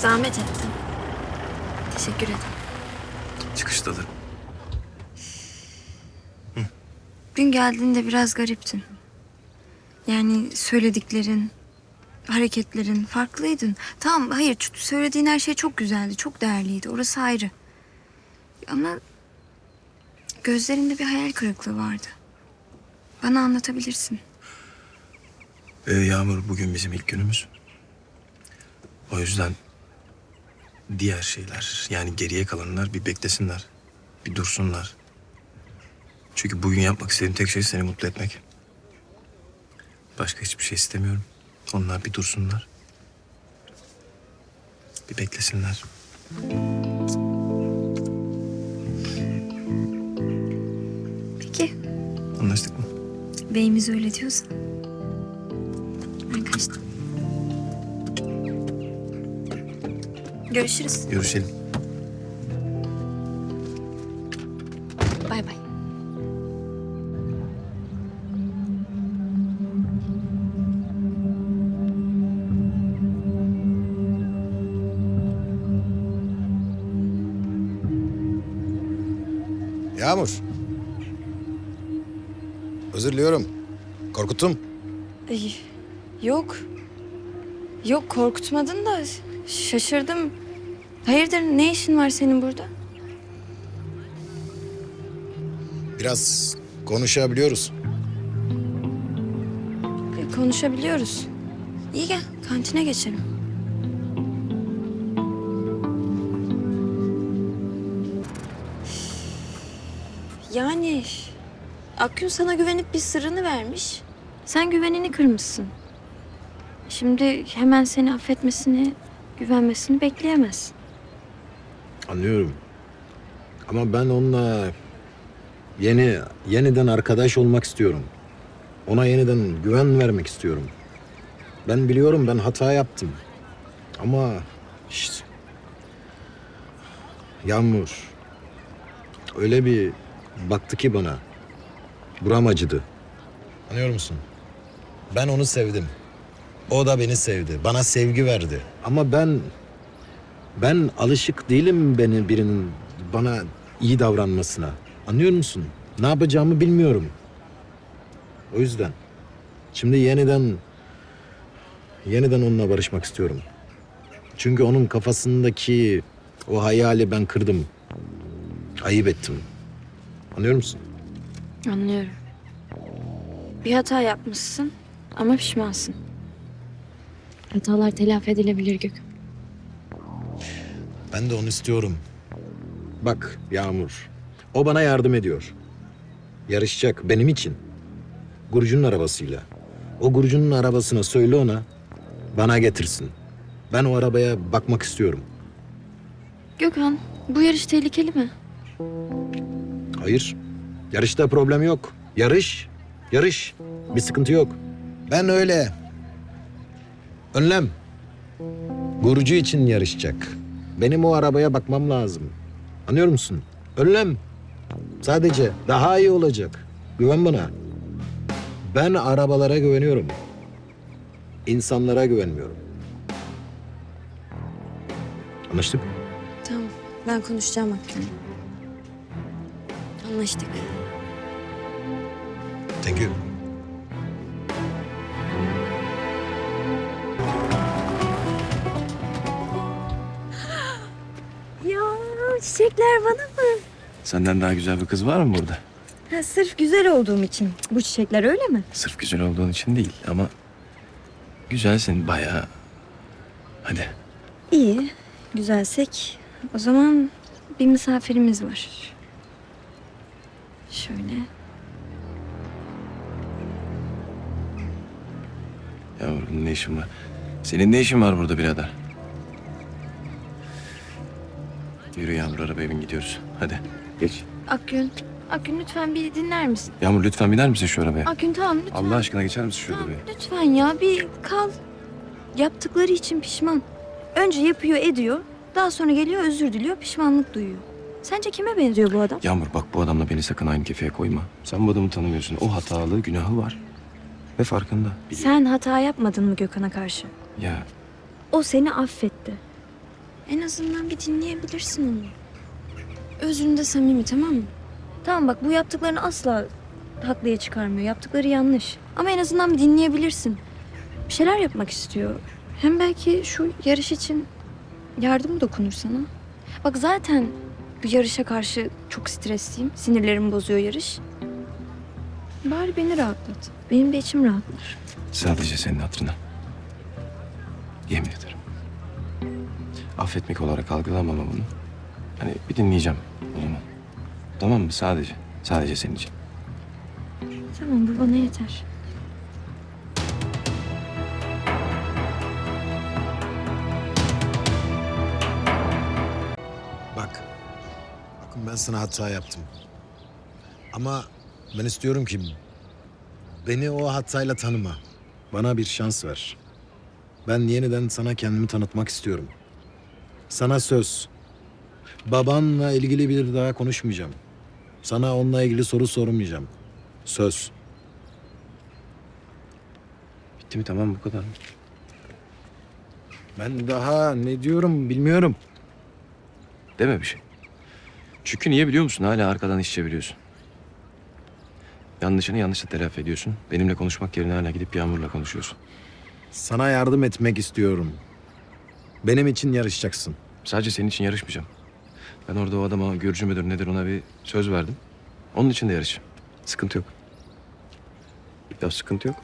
Zahmet ettin. Teşekkür ederim. Çıkışta alırım. Dün geldiğinde biraz gariptin. Yani söylediklerin, hareketlerin farklıydın. Tamam hayır söylediğin her şey çok güzeldi, çok değerliydi. Orası ayrı. Ama gözlerinde bir hayal kırıklığı vardı. Bana anlatabilirsin. Ee, Yağmur bugün bizim ilk günümüz. O yüzden diğer şeyler yani geriye kalanlar bir beklesinler. Bir dursunlar. Çünkü bugün yapmak istediğim tek şey seni mutlu etmek. Başka hiçbir şey istemiyorum. Onlar bir dursunlar. Bir beklesinler. Peki, Anlaştık mı? beyimiz öyle diyorsa. Görüşürüz. Görüşelim. Bay bay. Yağmur. Özür diliyorum. Korkuttum. Ay, Yok. Yok korkutmadın da şaşırdım. Hayırdır ne işin var senin burada? Biraz konuşabiliyoruz. E, Konuşabiliyoruz. İyi gel kantine geçelim. Yani Akgün sana güvenip bir sırrını vermiş. Sen güvenini kırmışsın. Şimdi hemen seni affetmesini, güvenmesini bekleyemezsin. Anlıyorum. Ama ben onunla yeni yeniden arkadaş olmak istiyorum. Ona yeniden güven vermek istiyorum. Ben biliyorum ben hata yaptım. Ama işte Yağmur öyle bir baktı ki bana. Buram acıdı. Anlıyor musun? Ben onu sevdim. O da beni sevdi. Bana sevgi verdi. Ama ben ben alışık değilim beni birinin bana iyi davranmasına. Anlıyor musun? Ne yapacağımı bilmiyorum. O yüzden şimdi yeniden yeniden onunla barışmak istiyorum. Çünkü onun kafasındaki o hayali ben kırdım. Ayıp ettim. Anlıyor musun? Anlıyorum. Bir hata yapmışsın ama pişmansın. Hatalar telafi edilebilir Gök. Ben de onu istiyorum. Bak Yağmur, o bana yardım ediyor. Yarışacak benim için. Gurucu'nun arabasıyla. O Gurucu'nun arabasına söyle ona, bana getirsin. Ben o arabaya bakmak istiyorum. Gökhan, bu yarış tehlikeli mi? Hayır, yarışta problem yok. Yarış, yarış. Bir sıkıntı yok. Ben öyle. Önlem. Gurucu için yarışacak. Benim o arabaya bakmam lazım. Anlıyor musun? Önlem. Sadece daha iyi olacak. Güven bana. Ben arabalara güveniyorum. İnsanlara güvenmiyorum. Anlaştık? Tamam, ben konuşacağım Akgün'le. Anlaştık. Thank you. Çiçekler bana mı? Senden daha güzel bir kız var mı burada? Ha, sırf güzel olduğum için bu çiçekler öyle mi? Sırf güzel olduğun için değil ama güzelsin bayağı. Hadi. İyi, güzelsek. O zaman bir misafirimiz var. Şöyle. Yavrum ne işin var? Senin ne işin var burada birader? Yürü Yağmur arabaya bin gidiyoruz. Hadi geç. Akgün, Akgün lütfen bir dinler misin? Yağmur lütfen biner misin şu arabaya? Akgün tamam lütfen. Allah aşkına geçer misin şu arabaya? lütfen ya bir kal. Yaptıkları için pişman. Önce yapıyor ediyor. Daha sonra geliyor özür diliyor pişmanlık duyuyor. Sence kime benziyor bu adam? Yağmur bak bu adamla beni sakın aynı kefeye koyma. Sen bu adamı tanımıyorsun. O hatalı, günahı var. Ve farkında. Biliyor. Sen hata yapmadın mı Gökhan'a karşı? Ya O seni affetti. En azından bir dinleyebilirsin onu. Özründe samimi tamam mı? Tamam bak bu yaptıklarını asla haklıya çıkarmıyor. Yaptıkları yanlış. Ama en azından bir dinleyebilirsin. Bir şeyler yapmak istiyor. Hem belki şu yarış için yardım dokunur sana. Bak zaten bu yarışa karşı çok stresliyim. Sinirlerimi bozuyor yarış. Bari beni rahatlat. Benim de içim rahatlar. Sadece senin hatırına. Yemin ederim. Affetmek olarak algılamam ama bunu. Hani bir dinleyeceğim o zaman. Tamam mı? Sadece. Sadece senin için. Tamam bu bana yeter. Bak. Bakın ben sana hata yaptım. Ama ben istiyorum ki beni o hatayla tanıma. Bana bir şans ver. Ben yeniden sana kendimi tanıtmak istiyorum. Sana söz. Babanla ilgili bir daha konuşmayacağım. Sana onunla ilgili soru sormayacağım. Söz. Bitti mi? Tamam bu kadar mı? Ben daha ne diyorum bilmiyorum. Deme bir şey. Çünkü niye biliyor musun? Hala arkadan iş çeviriyorsun. Yanlışını yanlışla telafi ediyorsun. Benimle konuşmak yerine hala gidip Yağmur'la konuşuyorsun. Sana yardım etmek istiyorum. Benim için yarışacaksın. Sadece senin için yarışmayacağım. Ben orada o adama görücü müdür nedir ona bir söz verdim. Onun için de yarışacağım. Sıkıntı yok. Ya sıkıntı yok.